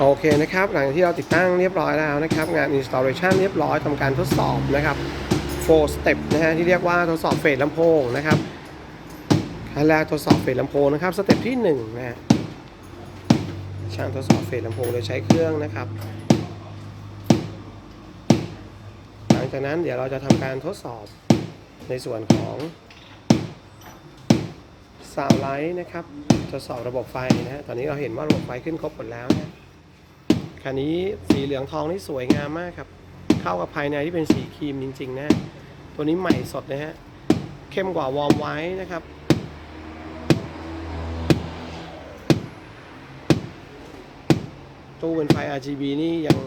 โอเคนะครับหลังจากที่เราติดตั้งเรียบร้อยแล้วนะครับงาน installation เรียบร้อยทำการทดสอบนะครับ4 step นะฮะที่เรียกว่าทดสอบเฟสลำโพงนะครับขั้นแรกทดสอบเฟสลำโพงนะครับสเต็ปที่1นะฮะช่างทดสอบเฟสลำโพงโดยใช้เครื่องนะครับ หลังจากนั้นเดี๋ยวเราจะทำการทดสอบในส่วนของซาวไลท์นะครับทดสอบระบบไฟนะฮะตอนนี้เราเห็นว่าระบบไฟขึ้นครบหมดแล้วนะ คันนี้สีเหลืองทองนี่สวยงามมากครับ เข้ากับภายในที่เป็นสีครีมจริงๆนะ ตัวนี้ใหม่สดนะฮะ เข้มกว่าวอร์มไว้นะครับ ตู้เป็นไฟ RGB นี่ยัง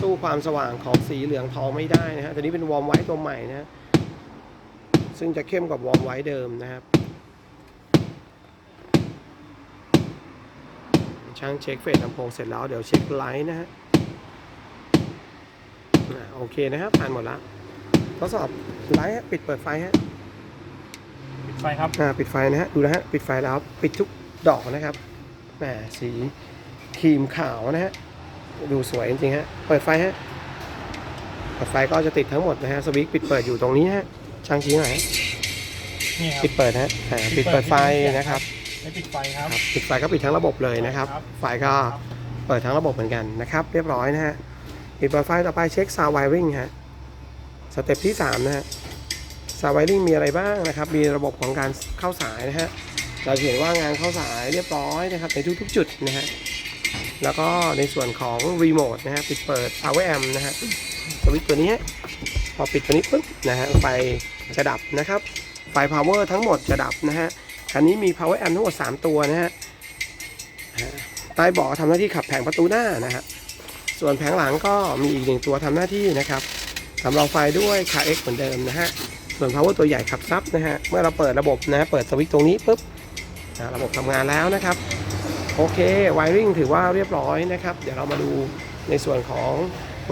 สู้ความสว่างของสีเหลืองทองไม่ได้นะฮะ ตัวนี้เป็นวอร์มไว้ตัวใหม่นะฮะซึ่งจะเข้มกว่าวอร์มไว้เดิมนะครับ ช่างเช็คเฟสลำโพงเสร็จแล้วเดี๋ยวเช็คไลท์นะฮะอ่าโอเคนะครับผ่านหมดแล้วทดสอบไลท์ฮะปิดเปิดไฟฮะปิดไฟครับอ่าปิดไฟนะฮะดูนะฮะปิดไฟแล้วปิดทุกดอกนะครับแหมสีครีมขาวนะฮะดูสวยจริงๆฮะเปิดไฟฮะเปิดไฟก็จะติดทั้งหมดนะฮะสวิตช์ปิดเปิดอยู่ตรงนี้ฮะช่างชี้หน่อยฮะนี่ครับปิดเปิดนะฮะอ่าปิดเปิดไฟนะครับ ไม่ปิดไฟครับครับ ปิดไฟก็ปิดทั้งระบบเลยนะครับ ครับ ไฟก็เปิดทั้งระบบเหมือนกันนะครับ เรียบร้อยนะฮะปิดเปิดไฟต่อไปเช็คซาวไวริงฮะ สเต็ปที่ 3 นะฮะซาวไวริงมีอะไรบ้างนะครับ มีระบบของการเข้าสายนะฮะ เราจะเห็นว่างานเข้าสายเรียบร้อยนะครับในทุกๆ จุดนะฮะ แล้วก็ในส่วนของรีโมทนะฮะปิดเปิด power amp นะฮะสวิตช์ตัวนี้พอปิดตัวนี้ปุ๊บนะฮะไฟจะดับนะครับ ไฟ power ทั้งหมดจะดับนะฮะ คันนี้มี power amp ทั้งหมด 3 ตัวนะฮะใต้เบาะทำหน้าที่ขับแผงประตูหน้านะฮะส่วนแผงหลังก็มีอีกหนึ่งตัวทำหน้าที่นะครับสำรองไฟด้วย Car X เหมือนเดิมนะฮะส่วน power ตัวใหญ่ขับซับนะฮะเมื่อเราเปิดระบบนะเปิดสวิตช์ตรงนี้ปุ๊บระบบทำงานแล้วนะครับโอเคไวริงถือว่าเรียบร้อยนะครับ เดี๋ยวเรามาดูในส่วนของ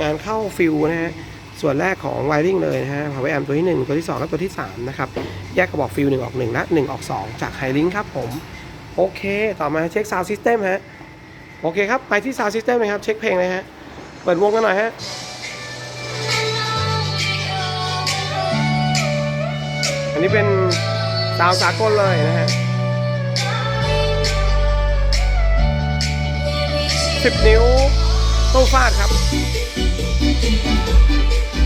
งานเข้าฟิวนะฮะ ส่วนแรกของไวริงเลยนะฮะ power amp ตัวที่ 1 ตัวที่ 2 และตัวที่ 3 นะครับ แยกกระบอกฟิล1ออก 1 และ 1 ออก 2 จากไฮลิงครับผม โอเค ต่อมาเช็คซาว d ์ซิสเต็มฮะ โอเคครับ ไปที่ซาว d ์ซิสเต็มเลยครับ เช็คเพลงเลยฮะ เปิดวงกันหน่อยฮะอันนี้เป็นซาวด์สากลเลยนะฮะ10 นิ้วตู้ฟาดครับ chiquito, chiquito.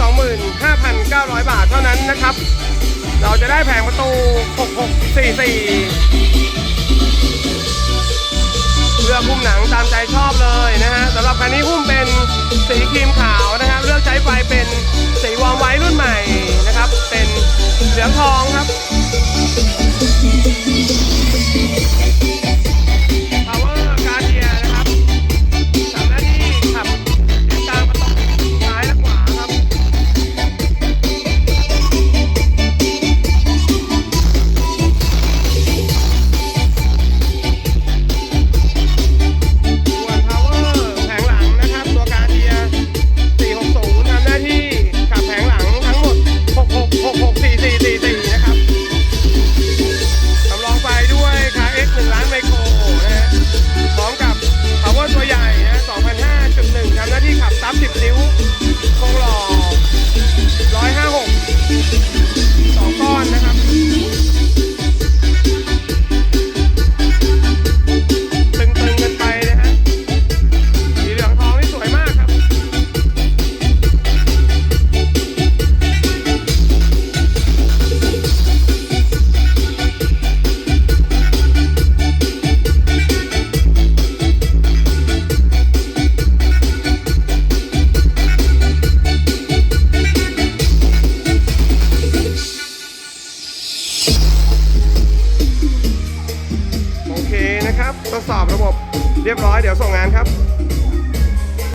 25,900 บาทเท่านั้นนะครับ เราจะได้แผงประตู 6644 เลือกหุ้มหนังตามใจชอบเลยนะฮะสำหรับคันนี้หุ้มเป็นสีครีมขาวนะครับ เลือกใช้ไฟเป็นสีวอมไว้รุ่นใหม่นะครับ เป็นเหลืองทองครับ